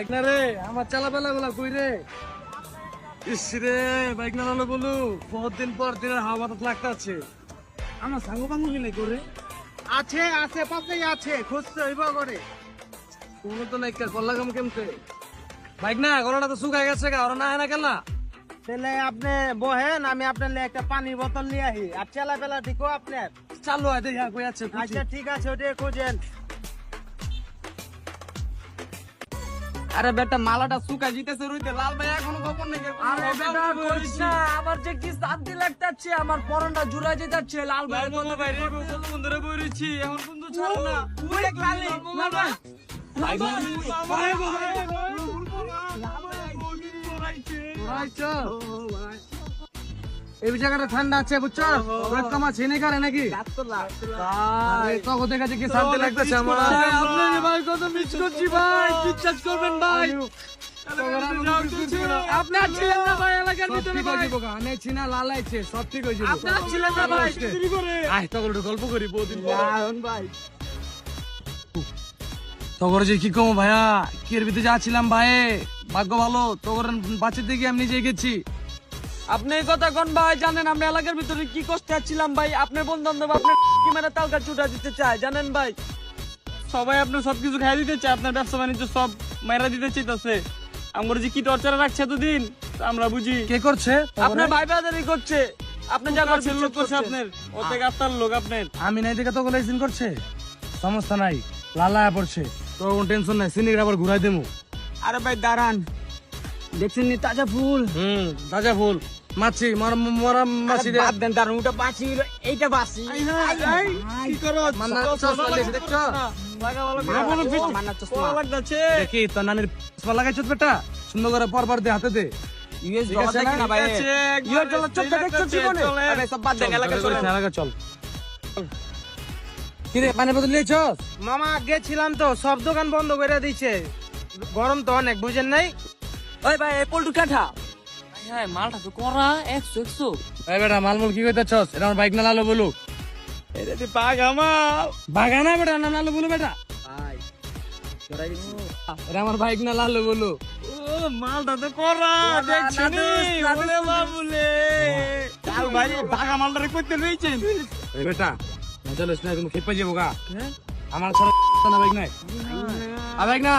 Bike না রে? আমার চালাবেলা গুলা কই রে? ইস রে, বাইক না হলো বলু বহুত দিন পর দিনের হাওয়া বাতাস লাগতাছে। আমার সাঙ্গ পাঙ্গ নাই করে আছে আছে, পাশেই আছে, খুঁজতে হইব করে কোনো তো নাই কল্লা কাম কেমতে? বাইক না, গলাটা তো শুকায় গেছে গা, ওরা না হয় কেলা? তাহলে আপনি বহেন, আমি আপনার লে একটা পানির বোতল নিয়ে আহি, আর চেলা বেলা দিকো আপনার। চালু হয় দেখি কই আছে আচ্ছা ঠিক আছে ওটা খুঁজেন। আরে বেটা মালাটা সুকা জিতেছে রইতে লাল ভাই এখনও খবর নেই আরে বেটা, কইস না, আমার যে কি শান্তি লাগতাছে আমার পরনটা জুড়া যেতাছে লাল ভাই বন্ধু ভাই রে কত বন্ধুরে বইরেছি এখন বন্ধু ছাড় না অনেক লালি লাল ভাই ভাই ভাই আচ্ছা এই জায়গাটা ঠান্ডা আছে বুঝছ রোদ কমা ছিনে করে নাকি ভাই তো ওদের কাছে কি শান্তি লাগতেছে আমার ভাই কত মিস করছি ভাই বিশ্বাস করবেন ভাই। আপনার ছিলেন না ভাই এলাকার ভিতরে ভাই। আমি চিনা লালাইছে সব ঠিক আপনার ছিলেন না ভাই। আয় তখন একটু গল্প করি বহুদিন ভাই। তখন যে কি কম ভাইয়া কি এর ভিতরে যাচ্ছিলাম ভাই? ভাগ্য ভালো তখন বাঁচাতে গিয়ে আমি নিজে গেছি আপনি এই কথা কোন ভাই জানেন আমি এলাকার ভিতরে কি কষ্টে আছিলাম ভাই? আপনার বন্ধু বান্ধব আপনার কি মেরে তালকা চুটা দিতে চায় জানেন ভাই? সবাই আপনার সবকিছু খাই দিতে চায় আপনার ব্যবসা বাণিজ্য সব মাইরা দিতে চাইতেছে আমার যে কি টর্চার রাখছে এতদিন আমরা বুঝি। কে করছে? আপনার ভাই বাজারি করছে। আপনি যা করছেন লোক করছে আপনার। ও থেকে আপনার লোক আপনার। আমি নাই দেখে তো করছে? সমস্যা নাই লালায়া পড়ছে। তো কোনো টেনশন নাই সিনির আবার ঘুরাই দেবো। আরে ভাই দাঁড়ান। দেখছেন নি তাজা ফুল? হুম তাজা ফুল। মাছি মরা মরা মাছি দে। বাদ দেন দাঁড়ান ওটা বাঁচি এইটা বাঁচি কি করো? দেখছ? দেখি তোর নানির লাগাইছ বেটা? সুন্দর করে পর পর দে হাতে দে। ঠিক আছে না? চলো চোখ দেখছ জীবনে? আরে সব বাদ দেন এলাকা চলে এলাকা চল কি রে পানি বোতল নিয়েছ? মামা গেছিলাম তো সব দোকান বন্ধ করে দিছে গরম তো অনেক বুঝেন নাই? ওই ভাই এই পল্টু কাঠা। হ্যাঁ মালটা তো করা একশো একশো। এই বেটা মালমুল কি কইতেছস এটা আমার বাইক না লালো বলু এটা দি পাগ আমার বাগানা বেটা না লালো বলু বেটা এটা আমার বাইক না লালো বলু ও মালটা তো করা দেখছ নি বলে বাবুলে কাল ভাই ভাগা মালটা করতে রয়েছেন এই বেটা মজা লইছ না তুমি খেপে যাব গা আমার ছাড়া না বাইক নাই আর বাইক না